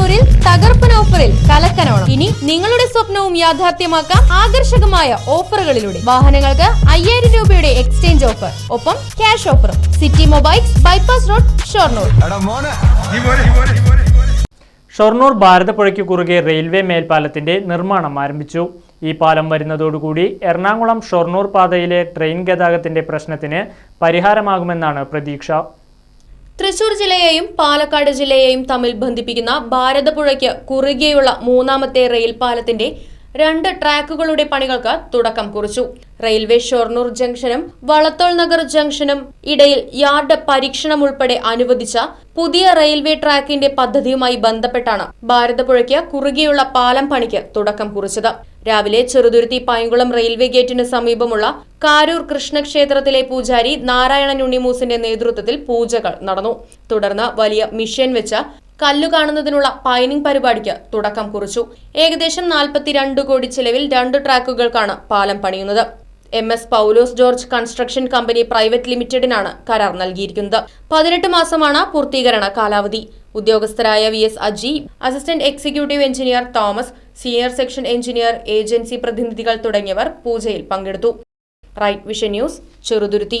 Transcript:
ഷൊർണൂരിൽ തകർപ്പൻ ഓഫറിൽ കലക്കനോണം. ഇനി നിങ്ങളുടെ സ്വപ്നവും യാഥാർത്ഥ്യമാക്കാം ആകർഷകമായ ഓഫറുകളിലൂടെ. വാഹനങ്ങൾക്ക് അയ്യായിരം രൂപയുടെ എക്സ്ചേഞ്ച് ഓഫർ. ഒപ്പം ക്യാഷ് ഓഫറും. City mobiles bypass road Shoranur. Shoranur ഭാരതപ്പുഴയ്ക്ക് കുറുകെ റെയിൽവേ മേൽപ്പാലത്തിന്റെ നിർമ്മാണം ആരംഭിച്ചു. ഈ പാലം വരുന്നതോടുകൂടി എറണാകുളം ഷൊർണൂർ പാതയിലെ ട്രെയിൻ ഗതാഗതത്തിന്റെ പ്രശ്നത്തിന് പരിഹാരമാകുമെന്നാണ് പ്രതീക്ഷ. തൃശൂർ ജില്ലയെയും പാലക്കാട് ജില്ലയെയും തമ്മിൽ ബന്ധിപ്പിക്കുന്ന ഭാരതപ്പുഴയ്ക്ക് കുറുകെയുള്ള മൂന്നാമത്തെ റെയിൽ പാലത്തിന്റെ രണ്ട് ട്രാക്കുകളുടെ പണികൾക്ക് തുടക്കം കുറിച്ചു. റെയിൽവേ ഷൊർണൂർ ജംഗ്ഷനും വളത്തോൾ നഗർ ജംഗ്ഷനും ഇടയിൽ യാർഡ് പരീക്ഷണം ഉൾപ്പെടെ അനുവദിച്ച പുതിയ റെയിൽവേ ട്രാക്കിന്റെ പദ്ധതിയുമായി ബന്ധപ്പെട്ടാണ് ഭാരതപ്പുഴയ്ക്ക് കുറുകെയുള്ള പാലം പണിക്ക് തുടക്കം കുറിച്ചത്. രാവിലെ ചെറുതുരുത്തി പൈങ്കുളം റെയിൽവേ ഗേറ്റിന് സമീപമുള്ള കാരൂർ കൃഷ്ണക്ഷേത്രത്തിലെ പൂജാരി നാരായണൻ ഉണ്ണിമൂസിന്റെ നേതൃത്വത്തിൽ പൂജകൾ നടന്നു. തുടർന്ന് വലിയ മിഷൻ വെച്ച് കല്ലു കാണുന്നതിനുള്ള പൈനിങ് പരിപാടിക്ക് തുടക്കം കുറിച്ചു. ഏകദേശം നാൽപ്പത്തിരണ്ട് കോടി ചെലവിൽ രണ്ട് ട്രാക്കുകൾക്കാണ് പാലം പണിയുന്നത്. M S Paulose George construction company private ലിമിറ്റഡിനാണ് കരാർ നൽകിയിരിക്കുന്നത്. പതിനെട്ട് മാസമാണ് പൂർത്തീകരണ കാലാവധി. ഉദ്യോഗസ്ഥരായ V S Aji assistant executive engineer Thomas senior section engineer agency പ്രതിനിധികൾ തുടങ്ങിയവർ പൂജയിൽ പങ്കെടുത്തു. Right vision news Cheruthuruthy.